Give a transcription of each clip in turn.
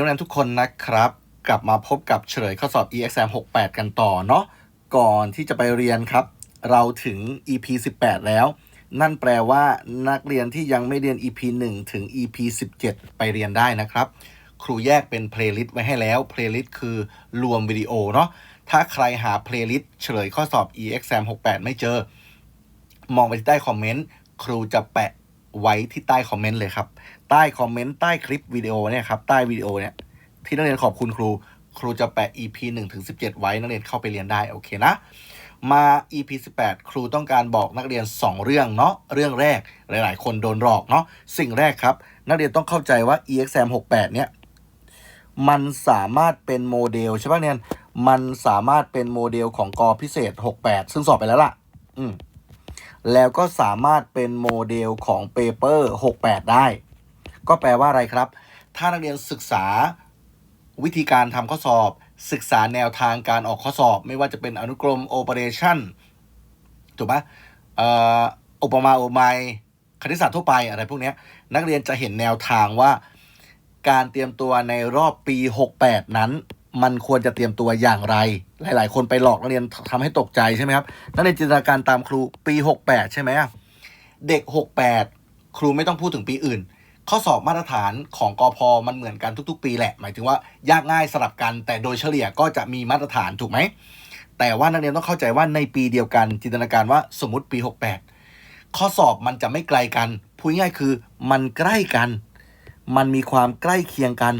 นักเรียนทุกคนนะครับ กลับมาพบกับเฉลยข้อสอบ EXAM 68 กันต่อเนาะก่อนที่จะไปเรียนครับ เราถึง EP 18 แล้ว นั่นแปลว่านักเรียนที่ยังไม่เรียน EP 1 ถึง EP 17 ไปเรียนได้นะครับ ครูแยกเป็นเพลย์ลิสต์ไว้ให้แล้วเพลย์ลิสต์คือรวมวิดีโอเนาะถ้าใครหาเพลย์ลิสต์เฉลยข้อสอบ EXAM 68 ไม่เจอ มองไปที่ใต้คอมเมนต์ครูจะแปะ ไว้ที่ใต้คอมเมนต์เลยครับ ใต้คอมเมนต์ใต้คลิปวิดีโอเนี่ยครับ ใต้วิดีโอเนี่ย ที่นักเรียนขอบคุณครู ครูจะแปะ EP 1ถึง17 ไว้นักเรียนเข้าไปเรียนได้โอเคนะ มา EP 18 ครูต้องการบอกนักเรียน 2 เรื่องเนาะ เรื่องแรกหลาย ๆ คนโดนหลอกเนาะ สิ่งแรกครับ นักเรียนต้องเข้าใจว่า EXAM 68 เนี่ย มันสามารถเป็นโมเดลใช่ป่ะเนี่ย มันสามารถเป็นโมเดลของกอพิเศษ 68 ซึ่งสอบไปแล้วล่ะ อืม แล้วก็สามารถเป็นโมเดลของเปเปอร์68 ได้ ก็แปลว่าอะไรครับ ถ้านักเรียนศึกษาวิธีการทำข้อสอบ ศึกษาแนวทางการออกข้อสอบ ไม่ว่าจะเป็นอนุกรมโอเปอเรชั่นถูกไหมอ,อ,อุปมาอุปไมยคณิตศาสตร์ทั่วไปอะไรพวกนี้นักเรียนจะเห็นแนวทางว่าการเตรียมตัวในรอบปี 68 นั้น มันควรจะเตรียมตัวอย่างไร หลาย ๆ คนไปหลอกนักเรียนทำให้ตกใจใช่ไหมครับนักเรียนจินตนาการตามครูปี 68 ใช่ไหมเด็ก 68 ครูไม่ต้องพูดถึงปีอื่น ข้อสอบมาตรฐานของกอพมันเหมือนกันทุก ๆ ปีแหละ หมายถึงว่ายากง่ายสลับกัน แต่โดยเฉลี่ยก็จะมีมาตรฐานถูกไหม แต่ว่านักเรียนต้องเข้าใจว่าในปีเดียวกัน จินตนาการว่าสมมติปี 68 ข้อสอบมันจะไม่ไกลกันพูดง่ายคือมันใกล้กัน มันมีความใกล้เคียงกัน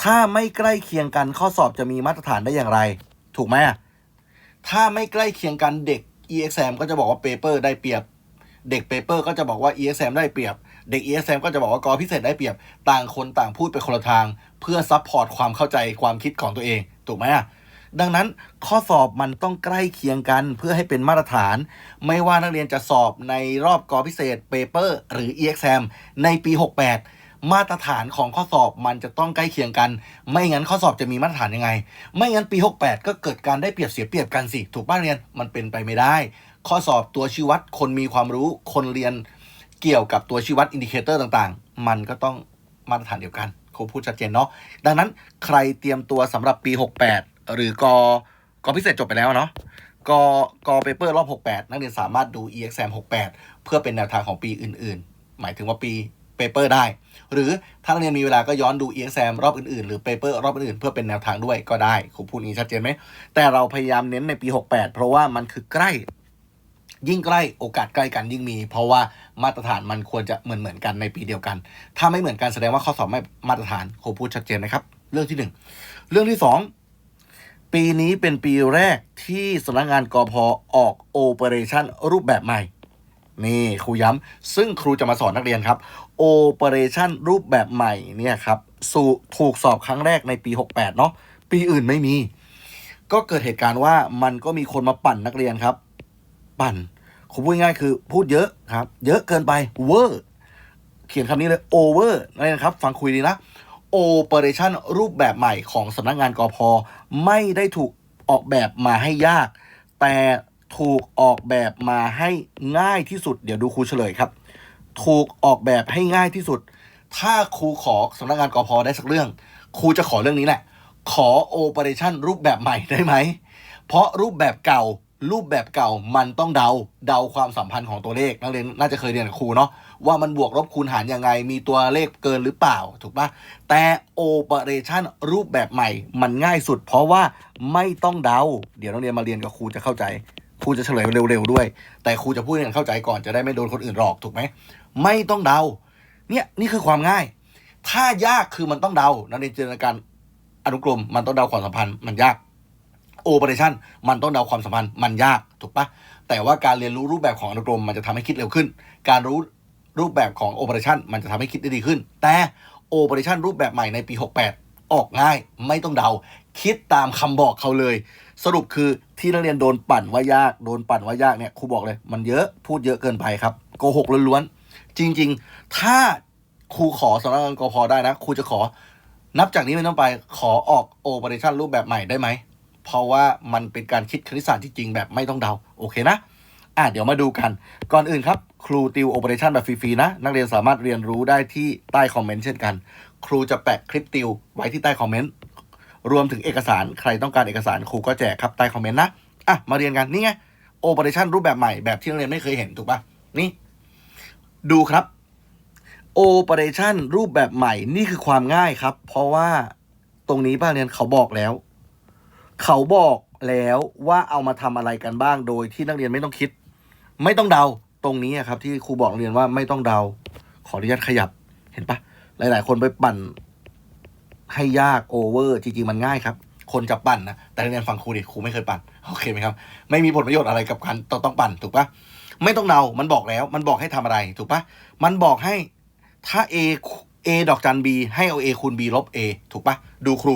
ถ้าไม่ใกล้เคียงกันข้อสอบจะมีมาตรฐานได้อย่างไร ถูกไหมถ้าไม่ใกล้เคียงกันเด็ก EXAM ก็จะบอกว่าเปเปอร์ได้เปรียบ เด็กเปเปอร์ก็จะบอกว่า EXAM ได้เปรียบ เด็ก EXAM ก็จะบอกว่ากอพิเศษได้เปรียบ ต่างคนต่างพูดไปคนละทาง เพื่อซับพอร์ตความเข้าใจความคิดของตัวเอง ถูกไหมดังนั้นข้อสอบมันต้องใกล้เคียงกันเพื่อให้เป็นมาตรฐาน ไม่ว่านักเรียนจะสอบในรอบกอพิเศษเปเปอร์หรือ EXAM ในปี 68 มาตรฐานของข้อสอบมันจะต้องใกล้เคียงกัน ไม่งั้นข้อสอบจะมีมาตรฐานยังไง ไม่งั้นปี 68 ก็เกิดการได้เปรียบเสียเปรียบกันสิ ถูกป้าเรียนมันเป็นไปไม่ได้ ข้อสอบตัวชี้วัดคนมีความรู้คนเรียนเกี่ยวกับตัวชี้วัดอินดิเคเตอร์ต่างๆ มันก็ต้องมาตรฐานเดียวกันครูพูดชัดเจนเนาะดังนั้นใครเตรียมตัวสำหรับปี 68 หรือกอกพิเศษจบไปแล้วเนาะกอกอเปเปอร์รอบ 68 นักเรียนสามารถดู EXAM 68 เพื่อเป็นแนวทางของปีอื่น ๆ หมายถึงว่าปี เปเปอร์ได้ หรือถ้านักเรียนมีเวลาก็ย้อนดู EXAM รอบอื่นๆ หรือเปเปอร์รอบอื่นๆ เพื่อเป็นแนวทางด้วยก็ได้ครูพูดอย่างนี้ชัดเจนไหม แต่เราพยายามเน้นในปี 68 เพราะว่ามันคือใกล้ ยิ่งใกล้โอกาสใกล้กันยิ่งมี เพราะว่ามาตรฐานมันควรจะเหมือนเหมือนๆกันในปีเดียวกัน ถ้าไม่เหมือนกันแสดงว่าข้อสอบไม่มาตรฐานครูพูดชัดเจนนะครับ เรื่องที่หนึ่งเรื่องที่สองปีนี้เป็นปีแรกที่สำนักงานกพออกโอเปอเรชั่นรูปแบบใหม่ นี่ครูย้ำซึ่งครูจะมาสอนนักเรียนครับโอเปอเรชั่นรูปแบบใหม่เนี่ยครับสู่ถูกสอบครั้งแรกในปี 68 เนาะปีอื่นไม่มี ก็เกิดเหตุการณ์ว่ามันก็มีคนมาปั่นนักเรียนครับ ปั่นผมพูดง่ายคือพูดเยอะครับ เยอะเกินไปเวอร์เขียนคำนี้เลยโอเวอร์นะครับ ฟังคุยดีนะโอเปอเรชั่นรูปแบบใหม่ของสำนักงานกพไม่ได้ถูกออกแบบมาให้ยาก แต่ ถูกออกแบบมาให้ง่ายที่สุด เดี๋ยวดูครูเฉลยครับ ถูกออกแบบให้ง่ายที่สุด ถ้าครูขอสำนักงานกพได้สักเรื่อง ครูจะขอเรื่องนี้แหละ ขอโอเปอเรชั่นรูปแบบใหม่ได้ไหม เพราะรูปแบบเก่ารูปแบบเก่ามันต้องเดาเดาความสัมพันธ์ของตัวเลขนักเรียนน่าจะเคยเรียนกับครูเนาะว่ามันบวกลบคูณหารยังไง มีตัวเลขเกินหรือเปล่าถูกปะแต่โอเปอเรชั่นรูปแบบใหม่มันง่ายสุด เพราะว่าไม่ต้องเดา เดี๋ยวนักเรียนมาเรียนกับครูจะเข้าใจ ครูจะเฉลยเร็วๆด้วย แต่ครูจะพูดให้เข้าใจก่อนจะได้ไม่โดนคนอื่นหลอกถูกไหม ไม่ต้องเดา เนี่ยนี่คือความง่าย ถ้ายากคือมันต้องเดานักเรียนจินตนาการอนุกรมมันต้องเดาความสัมพันธ์มันยากโอเปอเรชั่นมันต้องเดาความสัมพันธ์มันยากถูกปะแต่ว่าการเรียนรู้รูปแบบของอนุกรมมันจะทำให้คิดเร็วขึ้น การรู้รูปแบบของโอเปอเรชั่นมันจะทำให้คิดได้ดีขึ้น แต่โอเปอเรชั่นรูปแบบใหม่ในปี 68 ออกง่าย ไม่ต้องเดา คิดตามคำบอกเขาเลย สรุปคือที่นักเรียนโดนปั่นว่ายากโดนปั่นว่ายากเนี่ยครูบอกเลย มันเยอะพูดเยอะเกินไปครับโกหกล้วนๆจริง ๆ ถ้าครูขอสำนักงานกพได้นะครูจะขอ นับจากนี้เป็นต้นไปขอออกโอเปอเรชั่นรูปแบบใหม่ได้ไหมเพราะว่ามันเป็นการคิดคณิตศาสตร์จริงๆแบบไม่ต้องเดาโอเคนะอะเดี๋ยวมาดูกัน ก่อนอื่นครับ ครูติวโอเปอเรชั่นแบบฟรีๆนะ นักเรียนสามารถเรียนรู้ได้ที่ใต้คอมเมนต์เช่นกัน ครูจะแปะคลิปติวไว้ที่ใต้คอมเมนต์ รวมถึงเอกสารใครต้องการเอกสารครูก็แจกครับใต้คอมเมนต์นะอะมาเรียนกันนี่ไงโอเปอเรชันรูปแบบใหม่แบบที่นักเรียนไม่เคยเห็นถูกปะนี่ ดูครับโอเปอเรชันรูปแบบใหม่นี่คือความง่ายครับ เพราะว่าตรงนี้ป้าเรียนเขาบอกแล้ว เขาบอกแล้วว่าเอามาทำอะไรกันบ้างโดยที่นักเรียนไม่ต้องคิด ไม่ต้องเดาตรงนี้อะครับ ที่ครูบอกนักเรียนว่าไม่ต้องเดา ขออนุญาตขยับเห็นปะหลาย ๆ คนไปปั่น ให้ยากโอเวอร์จริงๆมันง่ายครับ คนจะปั่นนะแต่นักเรียนฟังครูดิครูไม่เคยปั่นโอเคไหมครับ ไม่มีผลประโยชน์อะไรกับการต้องต้องปั่นถูกปะไม่ต้องเดามันบอกแล้ว มันบอกให้ทำอะไรถูกปะมันบอกให้ถ้า a a ดอกจัน b ให้เอา a คูณ b ลบ a ถูกปะดูครู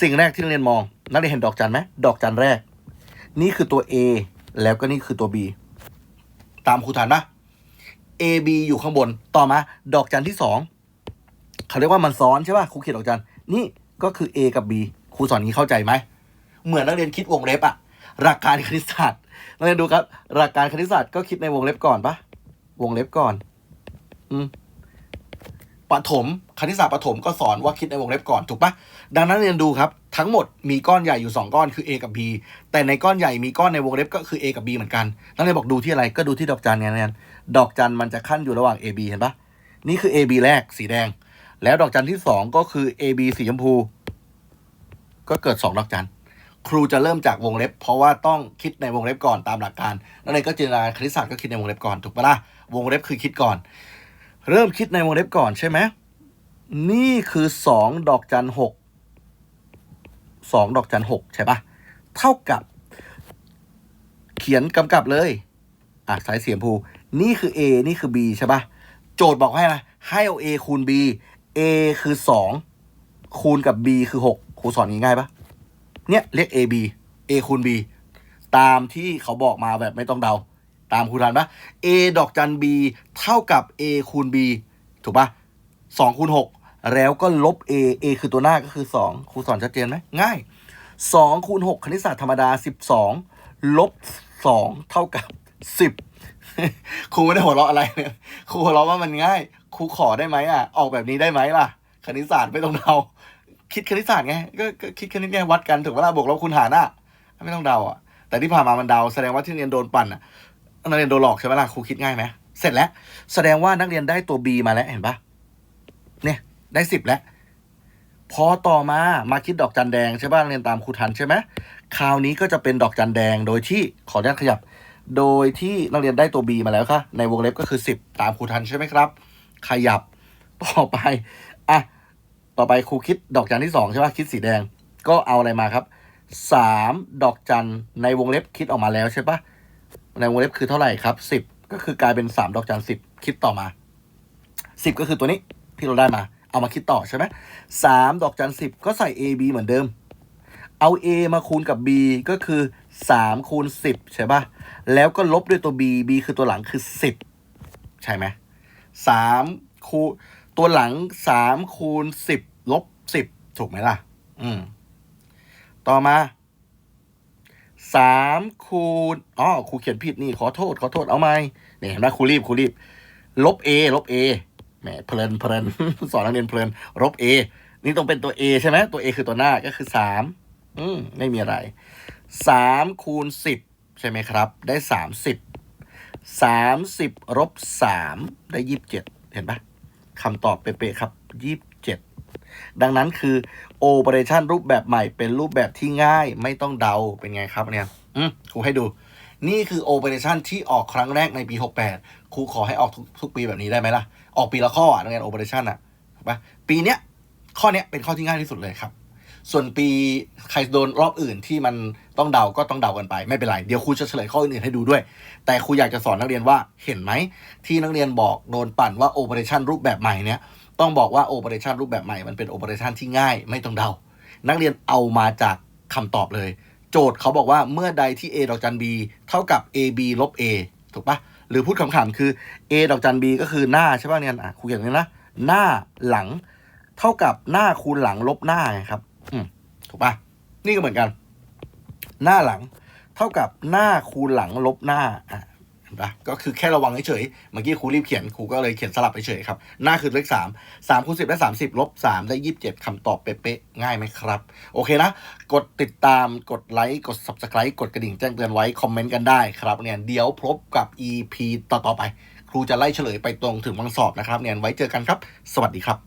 สิ่งแรกที่นักเรียนมอง นักเรียนเห็นดอกจันไหมดอกจันแรก นี่คือตัว a แล้วก็นี่คือตัว b ตามครูทันปะ a b อยู่ข้างบน ต่อมา ดอกจันที่สอง เขาเรียกว่ามันซ้อนใช่ป่ะครูเขียนดอกจันนี่ก็คือ a กับ b ครูสอนนี้เข้าใจไหม เหมือนนักเรียนคิดวงเล็บอะหลักการคณิตศาสตร์นักเรียนดูครับ หลักการคณิตศาสตร์ก็คิดในวงเล็บก่อนปะวงเล็บก่อน อืมปฐมคณิตศาสตร์ปฐมก็สอนว่าคิดในวงเล็บก่อนถูกปะดังนั้นเรียนดูครับ ทั้งหมดมีก้อนใหญ่อยู่ 2 ก้อนคือ a กับ b แต่ในก้อนใหญ่มีก้อนในวงเล็บก็คือ a กับ b เหมือนกันนักเรียนบอกดูที่อะไรก็ดูที่ดอกจันไงนักเรียนดอกจันมันจะขั้นอยู่ระหว่าง a b เห็นปะนี่คือ a b แรกสีแดง แล้วดอกจันที่สองก็คือ a b สีชมพู ก็เกิดสองดอกจัน ครูจะเริ่มจากวงเล็บ เพราะว่าต้องคิดในวงเล็บก่อนตามหลักการนักเรียนก็จินตนาการคณิตศาสตร์ก็คิดในวงเล็บก่อนถูกปะล่ะวงเล็บคือคิดก่อน เริ่มคิดในวงเล็บก่อนใช่ไหมนี่คือสองดอกจันหกสองดอกจันหกใช่ปะเท่ากับ เขียนกำกับเลย อะสายเสียงภูนี่คือ A นี่คือ B ใช่ปะโจทย์บอกให้อะให้เอา A คูณ B A คือสองคูณกับ B คือหกครูสอนง่ายๆปะเนี่ยเรียก A B A คูณ B ตามที่เขาบอกมาแบบไม่ต้องเดา ตามครูทันปะ A ดอกจัน B เท่ากับ A คูณ B ถูกปะสองคูณหกแล้วก็ลบ A A คือตัวหน้าก็คือสองครูสอนชัดเจนไหมง่ายสองคูณหกคณิตศาสตร์ธรรมดาสิบสองลบสองเท่ากับสิบครูไม่ได้หัวเราะอะไรเนี่ยครูหัวเราะว่ามันง่าย ครูขอได้ไหมอะ ออกแบบนี้ได้ไหมล่ะ คณิตศาสตร์ไม่ต้องเดา คิดคณิตศาสตร์ไงก็ก็คิดคณิตไงวัดกันถูกเวลาบวกลบคูณหารอะ ไม่ต้องเดาอะ แต่ที่ผ่านมามันเดาแสดงว่าที่เรียนโดนปั่นอะนักเรียนโดนหลอกใช่ไหมล่ะครูคิดง่ายไหมเสร็จแล้ว แสดงว่านักเรียนได้ตัว B มาแล้วเห็นปะเนี่ย ได้สิบแล้ว พอต่อมามาคิดดอกจันแดงใช่ป่ะเรียนตามครูทันใช่ไหมคราวนี้ก็จะเป็นดอกจันแดงโดยที่ขออนุญาตขยับ โดยที่นักเรียนได้ตัว B มาแล้วค่ะ ในวงเล็บก็คือ 10 ตามครูทันใช่ไหมครับ ขยับต่อไปอะต่อไปครูคิดดอกจันที่สองใช่ป่ะคิดสีแดง ก็เอาอะไรมาครับสามดอกจันในวงเล็บคิดออกมาแล้วใช่ป่ะในวงเล็บคือเท่าไหร่ครับสิบก็คือกลายเป็นสามดอกจันสิบคิดต่อมาสิบก็คือตัวนี้ที่เราได้มา เอามาคิดต่อใช่ไหมสามดอกจันสิบก็ใส่ a b เหมือนเดิม เอา a มาคูณกับ b ก็คือสามคูณสิบใช่ปะแล้วก็ลบด้วยตัว b b คือตัวหลังคือสิบใช่ไหม สามคูตัวหลังสามคูณสิบลบสิบถูกไหมล่ะ อืม ต่อมาสามคูณอ๋อครูเขียนผิดนี่ขอโทษ ขอโทษเอาไหมเนี่ยเห็นไหมครูรีบครูรีบ ลบ a ลบ a แหมเพลินเพลินสอนนักเรียนเพลิน ลบ a นี่ต้องเป็นตัว a ใช่ไหมตัว a คือตัวหน้าก็คือสามอืมไม่มีอะไรสามคูณสิบใช่ไหมครับ ได้สามสิบ สามสิบลบสามได้ยี่สิบเจ็ดเห็นปะคำตอบเป๊ะๆครับยี่สิบเจ็ดดังนั้นคือโอเปอเรชันรูปแบบใหม่เป็นรูปแบบที่ง่ายไม่ต้องเดาเป็นไงครับเนี่ยอืมครูให้ดู นี่คือโอเปอเรชันที่ออกครั้งแรกในปี 68 ครูขอให้ออกทุกทุกปีแบบนี้ได้ไหมล่ะ ออกปีละข้ออะนักเรียนโอเปอเรชันอะถูกปะปีเนี้ยข้อเนี้ยเป็นข้อที่ง่ายที่สุดเลยครับ ส่วนปีใครโดนรอบอื่นที่มัน ต้องเดาก็ต้องเดากันไป ไม่เป็นไร เดี๋ยวครูจะเฉลยข้ออื่นๆให้ดูด้วย แต่ครูอยากจะสอนนักเรียนว่าเห็นไหม ที่นักเรียนบอกโดนปั่นว่าโอเปอเรชันรูปแบบใหม่เนี้ยต้องบอกว่าโอเปอเรชันรูปแบบใหม่มันเป็นโอเปอเรชันที่ง่าย ไม่ต้องเดา นักเรียนเอามาจากคำตอบเลย โจทย์เขาบอกว่าเมื่อใดที่ a ดอกจัน b เท่ากับ ab ลบ a ถูกปะหรือพูดขำๆคือ a ดอกจัน b ก็คือหน้าใช่ป่ะเนี่ยอะครูเขียนอย่างนี้นะหน้าหลัง เท่ากับหน้าคูณหลังลบหน้าไงครับ อืมถูกปะนี่ก็เหมือนกัน หน้าหลัง เท่ากับหน้าคูณหลังลบหน้าอะเห็นปะก็คือแค่ระวังเฉยเมื่อกี้ครูรีบเขียนครูก็เลยเขียนสลับเฉยครับ หน้าคือเลขสามสามคูณสิบได้สามสิบลบสามได้ยี่สิบเจ็ดคำตอบเป๊ะๆง่ายไหมครับ โอเคนะ กดติดตามกดไลค์กด subscribe กดกระดิ่งแจ้งเตือนไว้คอมเมนต์กันได้ครับเนี่ยเดี๋ยวพบกับ EP ต่อๆไป ครูจะไล่เฉลยไปตรงถึงวันสอบนะครับเนี่ยไว้เจอกันครับ สวัสดีครับ